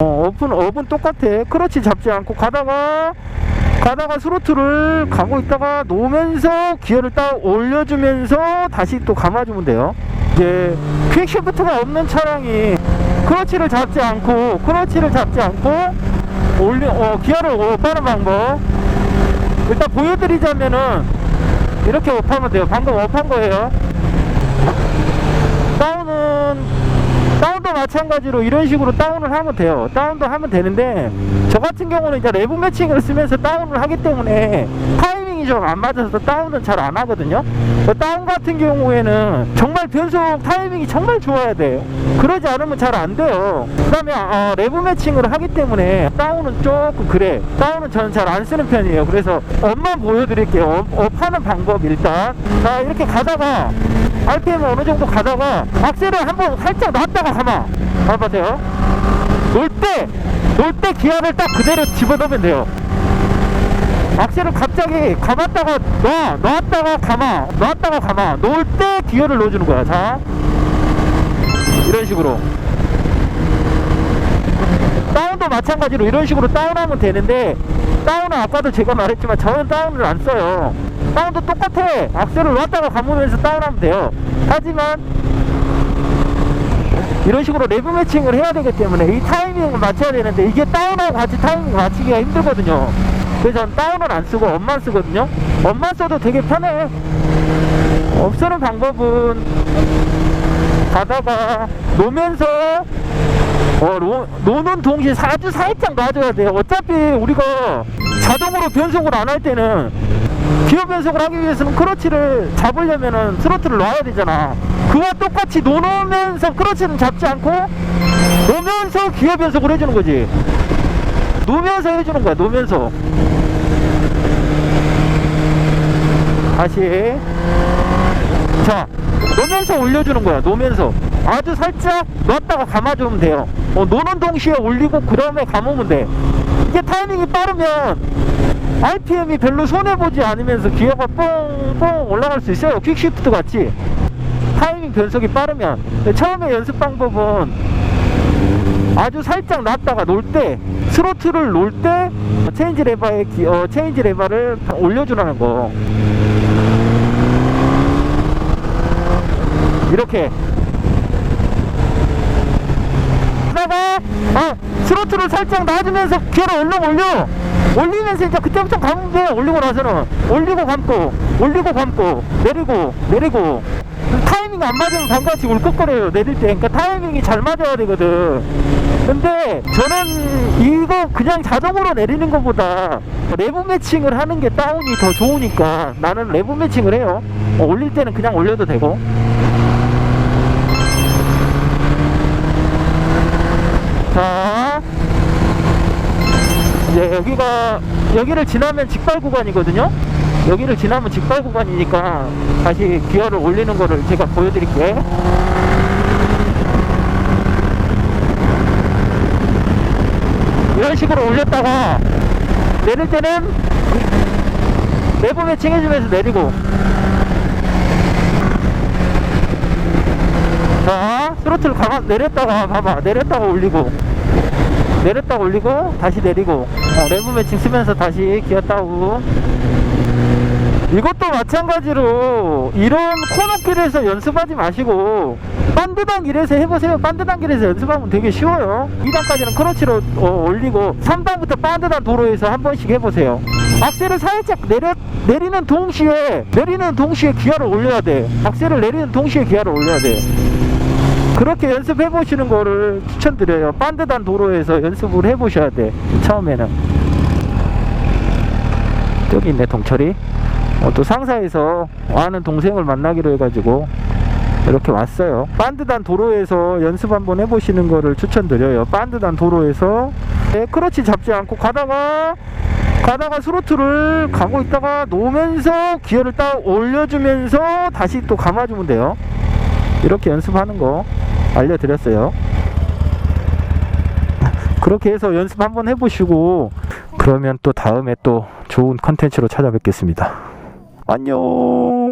어, 업은 업은 똑같아. 크러치 잡지 않고 가다가 가다가 스로틀을 가고 있다가 놓으면서 기어를 딱 올려주면서 다시 또 감아주면 돼요. 이제 퀵시프트가 없는 차량이 크러치를 잡지 않고 크러치를 잡지 않고 올려 어, 기어를 업하는 방법 일단 보여드리자면은 이렇게 업하면 돼요. 방금 업한 거예요. 다운도 마찬가지로 이런 식으로 다운을 하면 돼요. 다운도 하면 되는데 저 같은 경우는 이제 레브 매칭을 쓰면서 다운을 하기 때문에 타이밍이 좀 안 맞아서 다운은 잘 안 하거든요. 그 다운 같은 경우에는 정말 변속 타이밍이 정말 좋아야 돼요. 그러지 않으면 잘 안 돼요. 그 다음에 어, 레브 매칭을 하기 때문에 다운은 조금 그래. 다운은 저는 잘 안 쓰는 편이에요. 그래서 업만 보여드릴게요. 업, 업 하는 방법 일단 자 이렇게 가다가 RPM 어느 정도 가다가 악셀을 한번 살짝 놨다가 가마 봐보세요 놀 때 놀 때 기아를 딱 그대로 집어넣으면 돼요 악셀을 갑자기 감았다가 놔 놨다가 감아 놨다가 감아. 놀때 기어를 넣어주는 거야 자. 이런 식으로. 다운도 마찬가지로 이런 식으로 다운하면 되는데 다운은 아까도 제가 말했지만 저는 다운을 안 써요. 다운도 똑같아. 악셀을 놨다가 감으면서 다운하면 돼요. 하지만 이런 식으로 레브 매칭을 해야 되기 때문에 이 타이밍을 맞춰야 되는데 이게 다운하고 같이 타이밍 맞추기가 힘들거든요 그래서 전 다운은 안 쓰고 업만 쓰거든요 업만 써도 되게 편해 업 쓰는 방법은 가다가 놓으면서 어, 노, 노는 동시에 아주 살짝 놔줘야 돼요. 어차피 우리가 자동으로 변속을 안 할 때는 기어 변속을 하기 위해서는 크러치를 잡으려면은 스로틀을 놔야 되잖아. 그와 똑같이 놓으면서 크러치는 잡지 않고 놓으면서 기어 변속을 해주는 거지. 놓으면서 해주는 거야. 놓으면서. 다시. 자, 놓으면서 올려주는 거야. 놓으면서. 아주 살짝 놨다가 감아주면 돼요. 어, 노는 동시에 올리고 그 다음에 감으면 돼. 이게 타이밍이 빠르면 RPM이 별로 손해보지 않으면서 기어가 뽕뽕 올라갈 수 있어요. 퀵시프트 같이. 타이밍 변속이 빠르면. 처음에 연습 방법은 아주 살짝 놨다가 놀 때, 스로틀을 놓을 때, 체인지 레버의 기, 어, 체인지 레버를 올려주라는 거. 이렇게. 하다가 어, 스로틀을 살짝 놔주면서 기어를 얼른 올려. 올리면서 이제 그때부터 감으면 돼 올리고 나서는. 올리고 감고 올리고 감고 내리고 내리고 타이밍 안 맞으면 방같이 울컥거려요 내릴 때. 그러니까 타이밍이 잘 맞아야 되거든. 근데 저는 이거 그냥 자동으로 내리는 것보다 레브 매칭을 하는 게 다운이 더 좋으니까 나는 레브 매칭을 해요. 어, 올릴 때는 그냥 올려도 되고. 자. 이제 여기가 여기를 지나면 직발 구간이거든요 여기를 지나면 직발 구간이니까 다시 기어를 올리는 거를 제가 보여드릴게요. 이런 식으로 올렸다가 내릴 때는 내부 매칭 해주면서 내리고. 자 스로틀 강화 내렸다가 봐봐. 내렸다가 올리고. 내렸다가 올리고 다시 내리고. 어, 레브 매칭 쓰면서 다시 기어 따고 이것도 마찬가지로 이런 코너길에서 연습하지 마시고 반드단 길에서 해보세요 반드단 길에서 연습하면 되게 쉬워요 2단까지는 크러치로 어, 올리고 3단부터 반드단 도로에서 한 번씩 해보세요 악셀을 살짝 내려, 내리는 동시에 내리는 동시에 기어를 올려야 돼 악셀을 내리는 동시에 기어를 올려야 돼 그렇게 연습해 보시는 거를 추천드려요. 반듯한 도로에서 연습을 해 보셔야 돼. 처음에는. 저기 있네, 동철이. 어, 또 상사에서 아는 동생을 만나기로 해가지고 이렇게 왔어요. 반듯한 도로에서 연습 한번 해보시는 거를 추천드려요. 반듯한 도로에서 네, 크러치 잡지 않고 가다가 가다가 스로틀을 가고 있다가 놓으면서 기어를 딱 올려주면서 다시 또 감아주면 돼요. 이렇게 연습하는 거 알려드렸어요. 그렇게 해서 연습 한번 해보시고 그러면 또 다음에 또 좋은 컨텐츠로 찾아뵙겠습니다. 안녕.